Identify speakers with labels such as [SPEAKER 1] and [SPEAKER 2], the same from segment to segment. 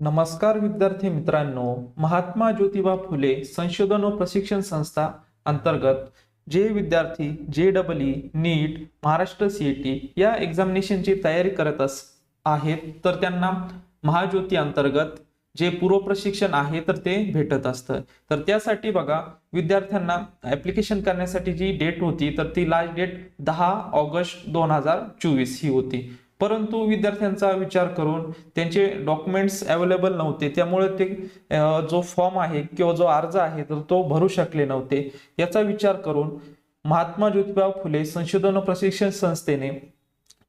[SPEAKER 1] नमस्कार विद्यार्थी मित्रांनो महात्मा ज्योतिबा फुले संशोधन व प्रशिक्षण संस्था अंतर्गत जे विद्यार्थी J double E NEET Maharashtra C T या एक्झामिनेशनची तयारी करत अस आहेत तर त्यांना महाज्योती अंतर्गत जे पूर्व प्रशिक्षण आहे तर ते भेटत असतं. तर त्यासाठी बघा विद्यार्थ्यांना ऍप्लिकेशन करण्यासाठी जी डेट होती तर ती लास्ट डेट दहा ऑगस्ट दोन हजार चोवीस ही होती. परंतु विद्यार्थ्यांचा विचार करून त्यांचे डॉक्युमेंट्स अवेलेबल नव्हते. त्यामुळे ते जो फॉर्म आहे किंवा जो अर्ज आहे तर तो भरू शकले नव्हते. याचा विचार करून महात्मा ज्योतिबा फुले संशोधन प्रशिक्षण संस्थेने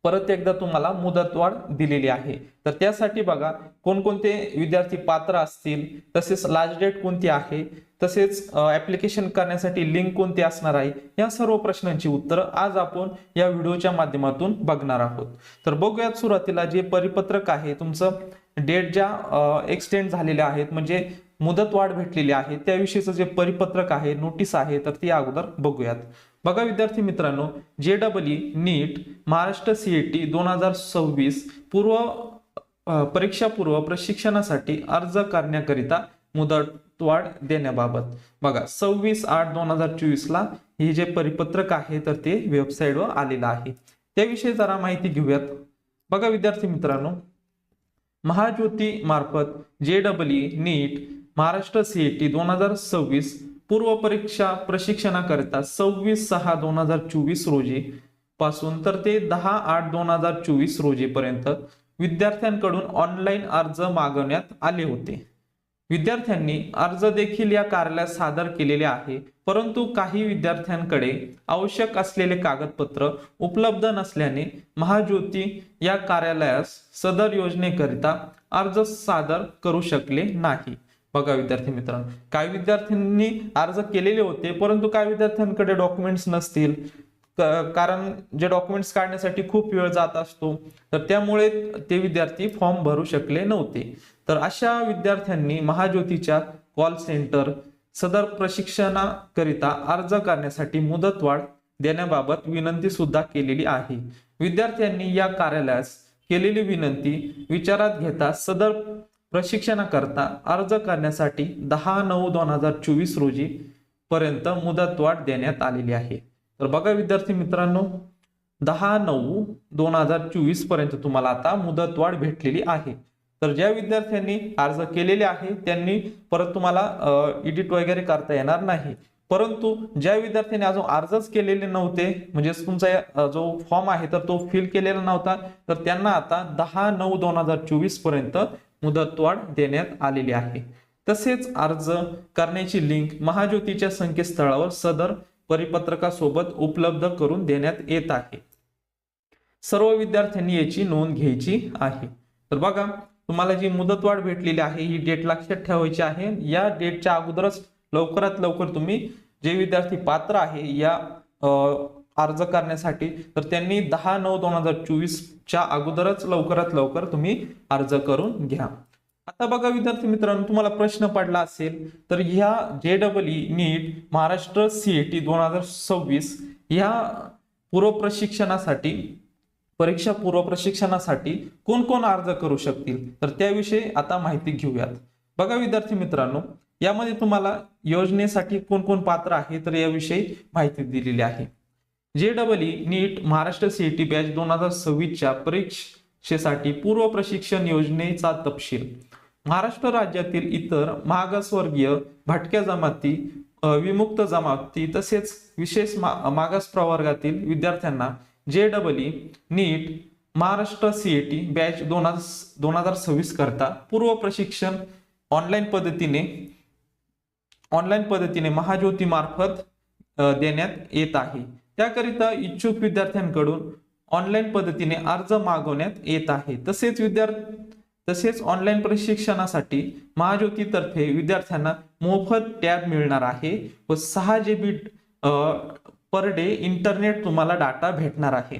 [SPEAKER 1] परत एकदा तुम्हाला मुदतवाढ दिलेली आहे. तर त्यासाठी बघा कोणकोणते विद्यार्थी पात्र असतील तसेच लास्ट डेट कोणती आहे तसेच ऍप्लिकेशन करण्यासाठी लिंक कोणती असणार आहे या सर्व प्रश्नांची उत्तरं आज आपण या व्हिडिओच्या माध्यमातून बघणार आहोत. तर बघूयात सुरुवातीला जे परिपत्रक आहे तुमचं डेट ज्या एक्सटेंड झालेल्या आहेत म्हणजे मुदतवाढ भेटलेली आहे त्याविषयीचं जे परिपत्रक आहे नोटीस आहे तर ती अगोदर बघूयात. बघा विद्यार्थी मित्रांनो J double E NEET Maharashtra C A T दोन हजार सव्वीस पूर्व परीक्षापूर्व प्रशिक्षणासाठी अर्ज करण्याकरिता मुदतवाढ देण्याबाबत. बघा सव्वीस आठ दोन हजार चोवीसला हे जे परिपत्रक आहे तर ते वेबसाईटवर आलेलं आहे. त्याविषयी जरा माहिती घेऊयात. बघा विद्यार्थी मित्रांनो महाज्योती मार्फत J double E NEET Maharashtra C A T दोन हजार सव्वीस पूर्व परीक्षा प्रशिक्षणाकरिता सव्वीस सहा दोन हजार चोवीस रोजी पासून तर ते दहा आठ दोन हजार चोवीस रोजीपर्यंत विद्यार्थ्यांकडून ऑनलाईन अर्ज मागवण्यात आले होते. विद्यार्थ्यांनी अर्ज देखील या कार्यालयात सादर केलेले आहे परंतु काही विद्यार्थ्यांकडे आवश्यक असलेले कागदपत्र उपलब्ध नसल्याने महाज्योती या कार्यालयास सदर योजनेकरिता अर्ज सादर करू शकले नाही. बघा विद्यार्थी मित्रांनो. काही विद्यार्थ्यांनी अर्ज केलेले होते परंतु काही विद्यार्थ्यांकडे डॉक्युमेंट्स नसतील. कारण जे डॉक्युमेंट्स काढण्यासाठी खूप वेळ जात असतो तर त्यामुळे ते विद्यार्थी फॉर्म भरू शकले नव्हते. तर अशा विद्यार्थ्यांनी महाज्योतीच्या कॉल सेंटर सदर प्रशिक्षणाकरिता अर्ज करण्यासाठी मुदतवाढ देण्याबाबत विनंती सुद्धा केलेली आहे. विद्यार्थ्यांनी या कार्यालयास केलेली विनंती विचारात घेता सदर प्रशिक्षणाकरता अर्ज करण्यासाठी दहा नऊ दोन हजार चोवीस रोजी पर्यंत मुदतवाढ देण्यात आलेली आहे. तर बघा विद्यार्थी मित्रांनो दहा नऊ दोन हजार चोवीसपर्यंत तुम्हाला आता मुदतवाढ भेटलेली आहे. तर ज्या विद्यार्थ्यांनी अर्ज केलेले आहे त्यांनी परत तुम्हाला एडिट वगैरे करता येणार नाही. परंतु ज्या विद्यार्थ्यांनी अजून अर्जच केलेले नव्हते म्हणजे तुमचा जो फॉर्म आहे तर तो फिल केलेला नव्हता तर त्यांना आता दहा नऊ दोन हजार चोवीसपर्यंत मुदतवाढ देण्यात आलेली आहे. तसेच अर्ज करण्याची लिंक महाज्योतीच्या संकेतस्थळावर सदर परिपत्रकासोबत उपलब्ध करून देण्यात येत आहे. सर्व विद्यार्थ्यांनी याची नोंद घ्यायची आहे. तर बघा तुम्हाला जी मुदतवाढ भेटलेली आहे ही डेट लक्षात ठेवायची आहे. या डेटच्या अगोदरच लवकरात लवकर तुम्ही जे विद्यार्थी पात्र आहे या अर्ज करण्यासाठी तर त्यांनी दहा नऊ दोन हजार चोवीसच्या अगोदरच लवकरात लवकर तुम्ही अर्ज करून घ्या. आता बघा विद्यार्थी मित्रांनो तुम्हाला प्रश्न पडला असेल तर ह्या J double E NEET Maharashtra CAT दोन हजार सव्वीस ह्या पूर्व प्रशिक्षणासाठी परीक्षा पूर्व प्रशिक्षणासाठी कोण कोण अर्ज करू शकतील? तर त्याविषयी आता माहिती घेऊयात. बघा विद्यार्थी मित्रांनो यामध्ये तुम्हाला योजनेसाठी कोण कोण पात्र आहे तर याविषयी माहिती दिलेली आहे. J double E NEET Maharashtra CET batch दोन हजार सव्वीसच्या परीक्षेसाठी पूर्व प्रशिक्षण योजनेचा तपशील. महाराष्ट्र राज्यातील इतर मागासवर्गीय भटक्या जमाती विमुक्त जमाती तसेच विशेष मा- मागास प्रवर्गातील विद्यार्थ्यांना J double E NEET Maharashtra CAT batch दोन हजार दोन हजार सव्वीस करता पूर्व प्रशिक्षण ऑनलाईन पद्धतीने ऑनलाईन पद्धतीने महाज्योती मार्फत देण्यात येत आहे. त्याकरिता इच्छुक विद्यार्थ्यांकडून ऑनलाईन पद्धतीने अर्ज मागवण्यात येत आहे. तसेच विद्यार्थी तसेच ऑनलाईन प्रशिक्षणासाठी महाज्योतीतर्फे विद्यार्थ्यांना मोफत टॅब मिळणार आहे व सहा G B per day internet तुम्हाला डाटा भेटणार आहे.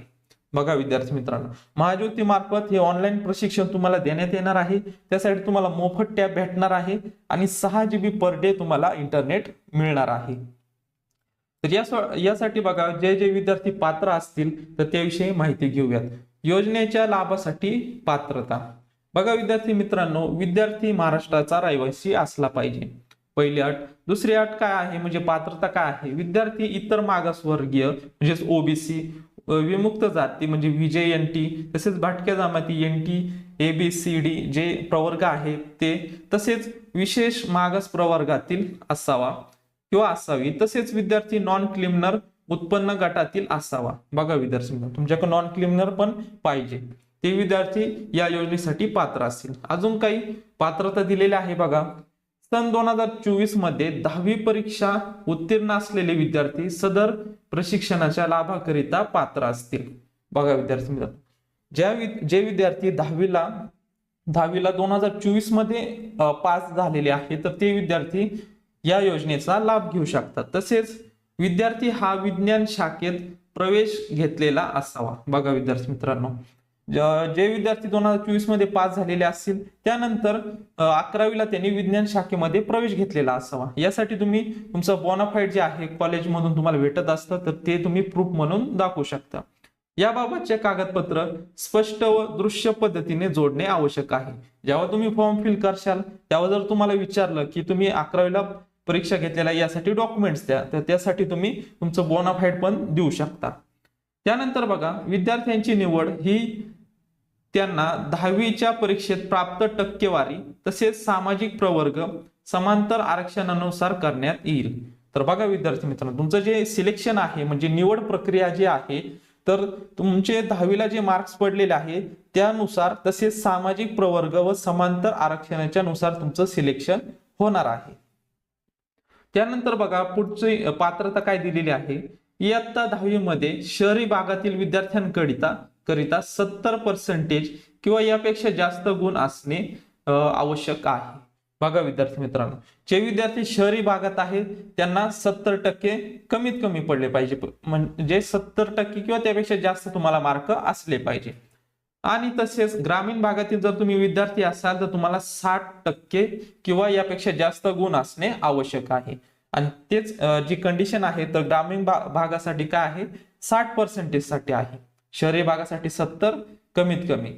[SPEAKER 1] बघा विद्यार्थी मित्रांनो महाज्योती मार्फत हे ऑनलाईन प्रशिक्षण तुम्हाला देण्यात येणार आहे. त्यासाठी तुम्हाला मोफत टॅब भेटणार आहे आणि सहा जी बी पर डे तुम्हाला इंटरनेट मिळणार आहे. तर या यासाठी बघा जे जे विद्यार्थी पात्र असतील तर त्याविषयी माहिती घेऊयात. योजनेच्या लाभासाठी पात्रता. बघा विद्यार्थी मित्रांनो विद्यार्थी महाराष्ट्राचा रहिवासी असला पाहिजे. पहिली अट. दुसरी अट काय आहे? म्हणजे पात्रता काय आहे? विद्यार्थी इतर मागासवर्गीय म्हणजेच ओबीसी विमुक्त जाती म्हणजे विजय एन टी तसेच भाटक्या जमाती N T A B C D जे प्रवर्ग आहे ते तसेच विशेष मागास प्रवर्गातील असावा. किंवा असावी. तसेच विद्यार्थी नॉन क्लिमनर उत्पन्न गटातील असावा. बघा विद्यार्थी तुमच्याकडे नॉन क्लिमनर पण पाहिजे. ते विद्यार्थी या योजनेसाठी पात्र असतील. अजून काही पात्रता दिलेल्या आहे बघा. सन दोन हजार चोवीसमध्ये दहावी परीक्षा उत्तीर्ण असलेले विद्यार्थी सदर प्रशिक्षणाच्या लाभाकरिता पात्र असतील. बघा विद्यार्थी मित्रांनो ज्या जे विद्यार्थी दहावीला दहावीला दोन हजार चोवीसमध्ये पास झालेले आहे तर ते विद्यार्थी या योजनेचा लाभ घेऊ शकतात. तसेच विद्यार्थी हा विज्ञान शाखेत प्रवेश घेतलेला असावा. बघा विद्यार्थी मित्रांनो जे विद्यार्थी दोन हजार चोवीसमध्ये पास झालेले असतील त्यानंतर अकरावीला त्यांनी विज्ञान शाखेमध्ये प्रवेश घेतलेला असावा. यासाठी तुम्ही तुमचं बॉनाफाईड जे आहे कॉलेजमधून तुम्हाला भेटत असतं तर ते तुम्ही प्रूफ म्हणून दाखवू शकता. याबाबतचे कागदपत्र स्पष्ट व दृश्य पद्धतीने जोडणे आवश्यक आहे. जेव्हा तुम्ही फॉर्म फिल करशाल तेव्हा जर तुम्हाला विचारलं की तुम्ही अकरावीला परीक्षा घेतलेल्या यासाठी डॉक्युमेंट्स द्या. तर त्यासाठी तुम्ही तुमचं बोनाफाईड पण देऊ शकता. त्यानंतर बघा विद्यार्थ्यांची निवड ही त्यांना दहावीच्या परीक्षेत प्राप्त टक्केवारी तसेच सामाजिक प्रवर्ग समांतर आरक्षणानुसार करण्यात येईल. तर बघा विद्यार्थी मित्रांनो तुमचं जे सिलेक्शन आहे म्हणजे निवड प्रक्रिया जी आहे तर तुमचे दहावीला जे मार्क्स पडलेले आहे त्यानुसार तसेच सामाजिक प्रवर्ग व समांतर आरक्षणाच्या नुसार तुमचं सिलेक्शन होणार आहे. त्यानंतर बघा पुढची पात्रता काय दिलेली आहे? इयत्ता दहावी मध्ये शहरी भागातील विद्यार्थ्यांकरिता करिता सत्तर पर्सेंटेज किंवा यापेक्षा जास्त गुण असणे आवश्यक आहे. बघा विद्यार्थी मित्रांनो जे विद्यार्थी शहरी भागात आहेत त्यांना सत्तर टक्के कमीत कमी पडले पाहिजे. म्हणजे सत्तर टक्के किंवा त्यापेक्षा जास्त तुम्हाला मार्क असले पाहिजे. आणि तसेच ग्रामीण भागातील जर तुम्ही विद्यार्थी असाल तर तुम्हाला साठ टक्के किंवा यापेक्षा जास्त गुण असणे आवश्यक आहे. आणि तेच जी कंडिशन आहे तर ग्रामीण भागासाठी काय आहे? साठ पर्सेंटेजसाठी आहे. शहरी भागासाठी सत्तर कमीत कमी.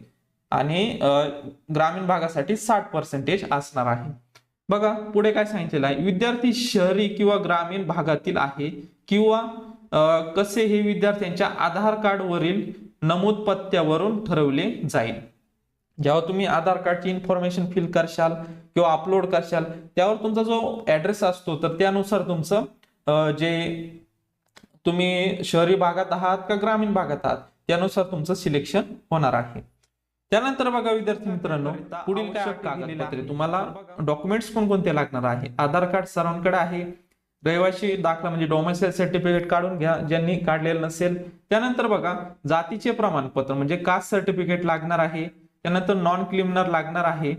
[SPEAKER 1] आणि ग्रामीण भागासाठी साठ पर्सेंटेज असणार आहे. बघा पुढे काय सांगितलेलं आहे? विद्यार्थी शहरी किंवा ग्रामीण भागातील आहे किंवा कसे हे विद्यार्थ्यांच्या आधार कार्ड वरील नमूद पत्त्यावरून ठरवले जाईल. जेव्हा तुम्ही आधार कार्डची इन्फॉर्मेशन फिल करशाल किंवा अपलोड करशाल त्यावर तुमचा जो ऍड्रेस असतो तर त्यानुसार तुमचं जे तुम्ही शहरी भागात आहात का ग्रामीण भागात आहात त्यानुसार तुमचं सिलेक्शन होणार आहे. त्यानंतर बघा विद्यार्थी मित्रांनो पुढील काय कागदपत्रे. तुम्हाला डॉक्युमेंट्स कोणकोणते लागणार आहे? आधार कार्ड सर्वांकडे आहे? रहिवाशी दाखला म्हणजे डोमेसेल सर्टिफिकेट काढून घ्या ज्यांनी काढलेलं नसेल. त्यानंतर बघा जातीचे प्रमाणपत्र म्हणजे कास्ट सर्टिफिकेट लागणार आहे त्यानंतर नॉन क्लिमनर लागणार आहे.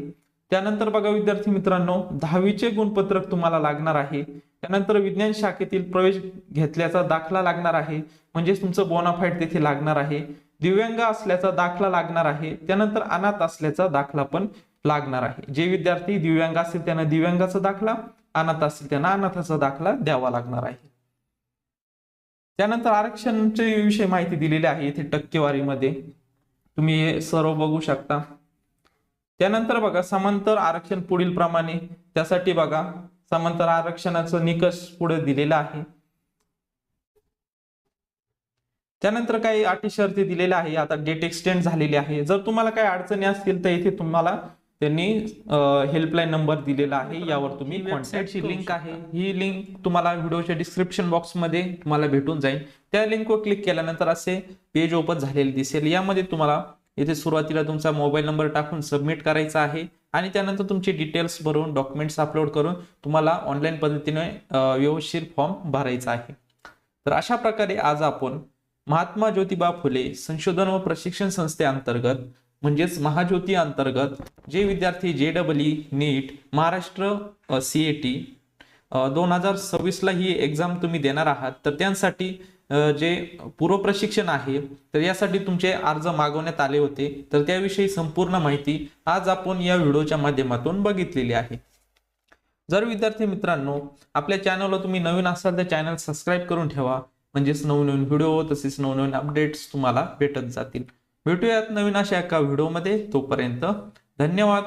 [SPEAKER 1] त्यानंतर बघा विद्यार्थी मित्रांनो दहावीचे गुणपत्रक तुम्हाला लागणार आहे. त्यानंतर विज्ञान शाखेतील प्रवेश घेतल्याचा दाखला लागणार आहे म्हणजेच तुमचं बोनाफाईट तेथे लागणार आहे. दिव्यांग असल्याचा दाखला लागणार आहे त्यानंतर अनाथ असल्याचा दाखला पण लागणार आहे. जे विद्यार्थी दिव्यांग असतील त्यांना दिव्यांगाचा दाखला अनाथ असतील त्यांना अनाथाचा दाखला द्यावा लागणार आहे. त्यानंतर आरक्षणचे विषय माहिती दिलेली आहे इथे टक्केवारीमध्ये. तुम्ही हे सर्व बघू शकता. त्यानंतर बघा समांतर आरक्षण पुढील प्रमाणे. त्यासाठी बघा समांतर आरक्षणाचं निकष पुढे दिलेला आहे. त्यानंतर काही अटी शर्ती दिलेल्या आहे आता डेट एक्सटेंड झालेली आहे. जर तुम्हाला काही अडचणी असतील तर इथे तुम्हाला त्यांनी हेल्पलाईन नंबर दिलेला आहे. यावर तुम्ही कॉन्टॅक्टची लिंक आहे. ही लिंक तुम्हाला व्हिडिओच्या डिस्क्रिप्शन बॉक्समध्ये तुम्हाला भेटून जाईल. त्या लिंकवर क्लिक केल्यानंतर असे पेज ओपन झालेले दिसेल. यामध्ये तुम्हाला इथे सुरुवातीला तुमचा मोबाईल नंबर टाकून सबमिट करायचा आहे आणि त्यानंतर तुमचे डिटेल्स भरून डॉक्युमेंट्स अपलोड करून तुम्हाला ऑनलाईन पद्धतीने व्यवस्थित फॉर्म भरायचा आहे. तर अशा प्रकारे आज आपण महात्मा ज्योतिबा फुले संशोधन व प्रशिक्षण संस्थेअंतर्गत म्हणजेच महाज्योती अंतर्गत जे विद्यार्थी J double NEET Maharashtra C A T दोन हजार सव्वीसला ही एक्झाम तुम्ही देणार आहात तर त्यांसाठी जे पूर्व प्रशिक्षण आहे तर यासाठी तुमचे अर्ज मागवण्यात आले होते. तर त्याविषयी संपूर्ण माहिती आज आपण या व्हिडिओच्या माध्यमातून बघितलेली आहे. जर विद्यार्थी मित्रांनो आपल्या चॅनलला तुम्ही नवीन असाल तर चॅनल सबस्क्राईब करून ठेवा. म्हणजेच नवनवीन व्हिडिओ तसेच नवनवीन अपडेट्स तुम्हाला भेटत जातील. भेटूयात नवीन अशा एका व्हिडिओमध्ये. तोपर्यंत धन्यवाद.